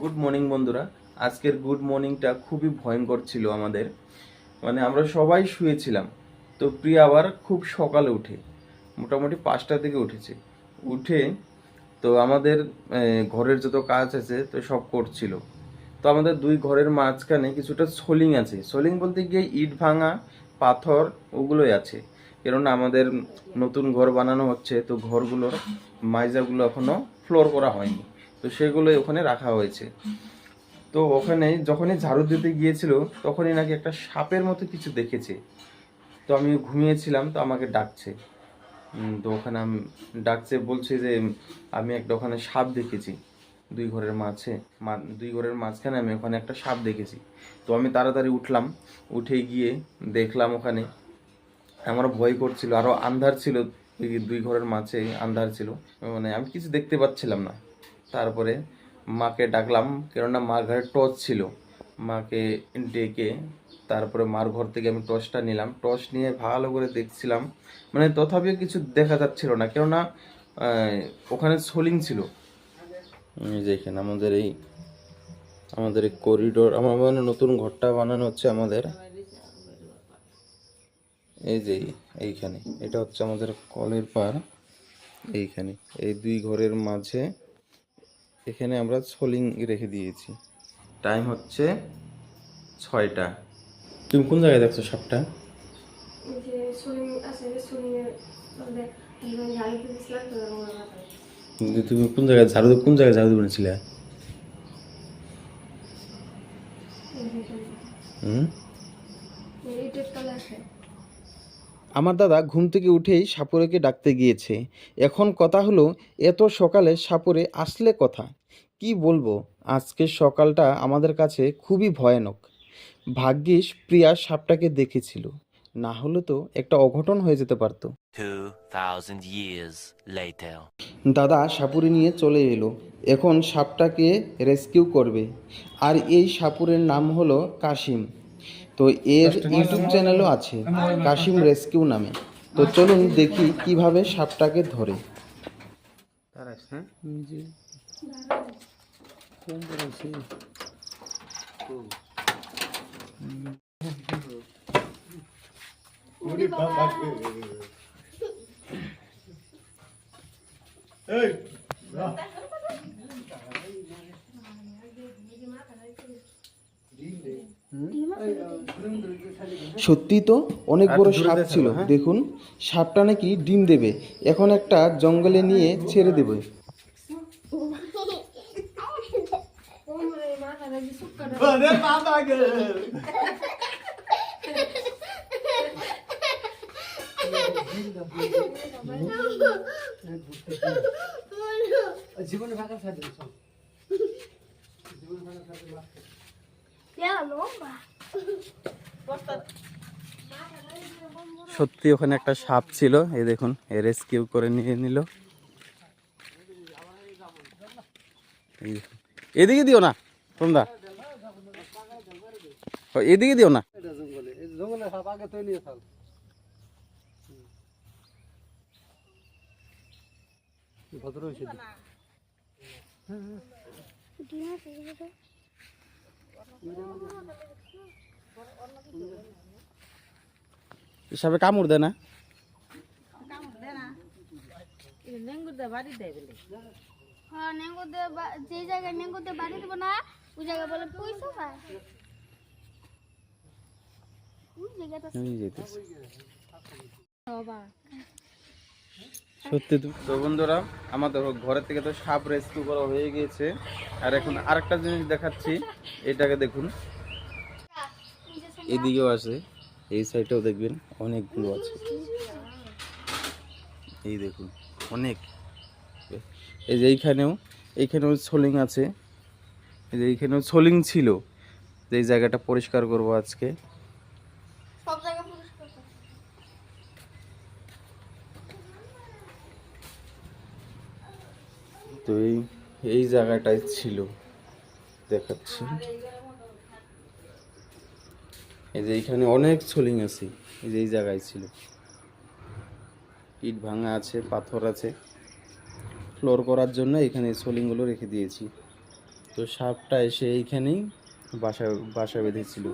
Good morning বন্ধুরা। আজকের good মর্নিংটা খুবই ভয়ঙ্কর ছিল আমাদের। মানে আমরা সবাই শুয়েছিলাম। তো প্রিয়া আবার খুব সকালে উঠে। মোটামুটি পাঁচটা থেকে উঠেছে। উঠে তো আমাদের ঘরের যত কাজ আছে তো সব করছিল। তো আমাদের দুই ঘরের মাঝখানে কিছুটা সোলিং আছে। সোলিং বলতে গিয়ে ইট ভাঙা পাথর ওগুলোই আছে। কেননা আমাদের নতুন ঘর বানানো হচ্ছে তো ঘরগুলোর মাইজাগুলো এখনও ফ্লোর করা হয়নি। তো সেগুলো ওখানে রাখা হয়েছে। তো ওখানে যখনই ঝাড়ু দিতে গিয়েছিল, তখনই নাকি একটা সাপের মতো কিছু দেখেছে। তো আমি ঘুমিয়েছিলাম, তো আমাকে ডাকছে। তো ওখানে আমি, ডাকছে, বলছে যে, আমি একটা ওখানে সাপ দেখেছি। দুই ঘরের মাঝে দুই ঘরের মাঝখানে আমি ওখানে একটা সাপ দেখেছি। তো আমি তাড়াতাড়ি উঠলাম, উঠে গিয়ে দেখলাম ওখানে আমার ভয় করছিল আরও আন্ধার ছিল দুই ঘরের মাঝে আন্ধার ছিল। মানে আমি কিছু দেখতে পাচ্ছিলাম না। তারপরে মাকে ডাকলাম, কেননা মার ঘরে টর্চ ছিল। মাকে ডেকে তারপরে মার ঘর থেকে আমি টর্চটা নিলাম। টর্চ নিয়ে ভালো করে দেখছিলাম। মানে তথাপিও কিছু দেখা যাচ্ছিল না, কেননা ওখানে সোলিং ছিল। এখানে আমাদের এই আমাদের এই করিডোর আমার মানে নতুন ঘরটা বানানো হচ্ছে আমাদের। এই যে এইখানে, এটা হচ্ছে আমাদের কলের পার এইখানে, এই দুই ঘরের মাঝে এখানে আমরা সোলিং রেখে দিয়েছি। টাইম হচ্ছে ছয়টা। তুমি কোন জায়গায় দেখছ সাপটা? তুমি কোন জায়গায় ঝাড়ু কোন জায়গায় ঝাড়ু আছে। আমার দাদা ঘুম থেকে উঠেই সাপুরেকে ডাকতে গিয়েছে। এখন কথা হলো এত সকালে সাপুরে আসলে কথা। কি বলব? আজকের সকালটা আমাদের কাছে খুবই ভয়ানক। ভাগ্যিস প্রিয়া সাপটাকে দেখেছিল। না হলে তো একটা অঘটন হয়ে যেতে পারতো। 2,000 years later. দাদা সাপুরে নিয়ে চলে এলো। এখন সাপটাকে রেস্কিউ করবে। আর এই সাপুরের নাম হলো কাশিম। তো এর ইউটিউব চ্যানেলও আছে কাশিম রেস্কিউ নামে। তো চলুন দেখি কীভাবে সাপটাকে ধরে। সত্যি তো অনেক বড় সাপ ছিল দেখুন। সাপটা নাকি ডিম দেবে। এখন একটা জঙ্গলে নিয়ে ছেড়ে দেবে। যে সুক্কাটা সত্যি ওখানে একটা সাপ ছিল। এই দেখুন এ রেস্কিউ করে নিয়ে নিল। এদিকে দিও না। তোমরা? ও, এদিকে দিও না। হিসাবে কামড় দেয় না? হ্যাঁ যে জায়গায় নেঙ্গুতে বাড়ি দেবো না ওই জায়গায় বলে পয়সা পায় ওই জায়গাটা আমি যেতেছি। সত্যি তো তো বন্ধুরা আমাদের ঘরের থেকে তো সাপ রেস্কিউ করা হয়ে গিয়েছে। আর এখন আরেকটা জিনিস দেখাচ্ছি এটাকে দেখুন। এদিকেও আছে এই সাইডেও দেখবেন অনেকগুলো আছে। এই দেখুন অনেক। এই যে এইখানেও এইখানেও সোলিং আছে। যে এইখানেও সোলিং ছিল যে এই জায়গাটা পরিষ্কার করব আজকে। তো এই এই জায়গাটায় ছিল। দেখাচ্ছি। এই যে এইখানে অনেক সোলিং আছে এই যে এই জায়গায় ছিল। ইট ভাঙা আছে পাথর আছে। ফ্লোর করার জন্য এখানে সোলিংগুলো রেখে দিয়েছি। তো সাপটা এসে এইখানেই বাসা বাসা বেঁধেছিল।